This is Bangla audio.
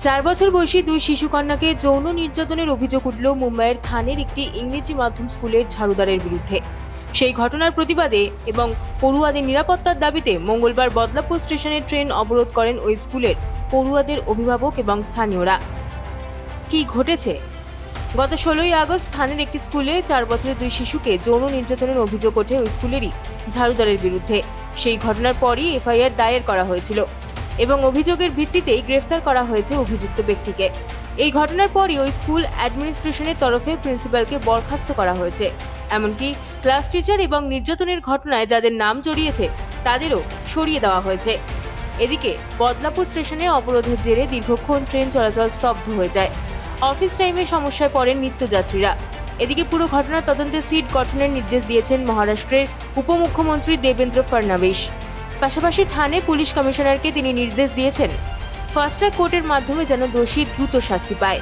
চার বছর বয়সী দুই শিশুকন্যাকে যৌন নির্যাতনের অভিযোগ উঠল মুম্বাইয়ের থানের একটি ইংরেজি মাধ্যম স্কুলের ঝাড়ুদারের বিরুদ্ধে। সেই ঘটনার প্রতিবাদে এবং পড়ুয়াদের নিরাপত্তার দাবিতে মঙ্গলবার বদলাপুর স্টেশনে ট্রেন অবরোধ করেন ওই স্কুলের পড়ুয়াদের অভিভাবক এবং স্থানীয়রা। কি ঘটেছে? গত ষোলোই আগস্ট থানের একটি স্কুলে চার বছরের দুই শিশুকে যৌন নির্যাতনের অভিযোগ ওঠে ওই স্কুলেরই ঝাড়ুদারের বিরুদ্ধে। সেই ঘটনার পরই এফআইআর দায়ের করা হয়েছিল। এবং অভিযোগের ভিত্তিতেই গ্রেফতার করা হয়েছে অভিযুক্ত ব্যক্তিকে। এই ঘটনার পরই ওই স্কুল অ্যাডমিনিস্ট্রেশনের তরফে প্রিন্সিপালকে বরখাস্ত করা হয়েছে। এমনকি ক্লাস টিচার এবং নির্যাতনের ঘটনায় যাদের নাম জড়িয়েছে, তাদেরও সরিয়ে দেওয়া হয়েছে। এদিকে বদলাপুর স্টেশনে অবরোধের জেরে দীর্ঘক্ষণ ট্রেন চলাচল স্তব্ধ হয়ে যায়। অফিস টাইমে সমস্যায় পড়েন নিত্যযাত্রীরা। এদিকে পুরো ঘটনার তদন্তে সিট গঠনের নির্দেশ দিয়েছেন মহারাষ্ট্রের উপমুখ্যমন্ত্রী দেবেন্দ্র ফডনাবিস পাশাপাশি থানে পুলিশ কমিশনারকে তিনি নির্দেশ দিয়েছেন। ফাস্ট্র্যাক কোর্টের মাধ্যমে যেন দোষী দ্রুত শাস্তি পায়।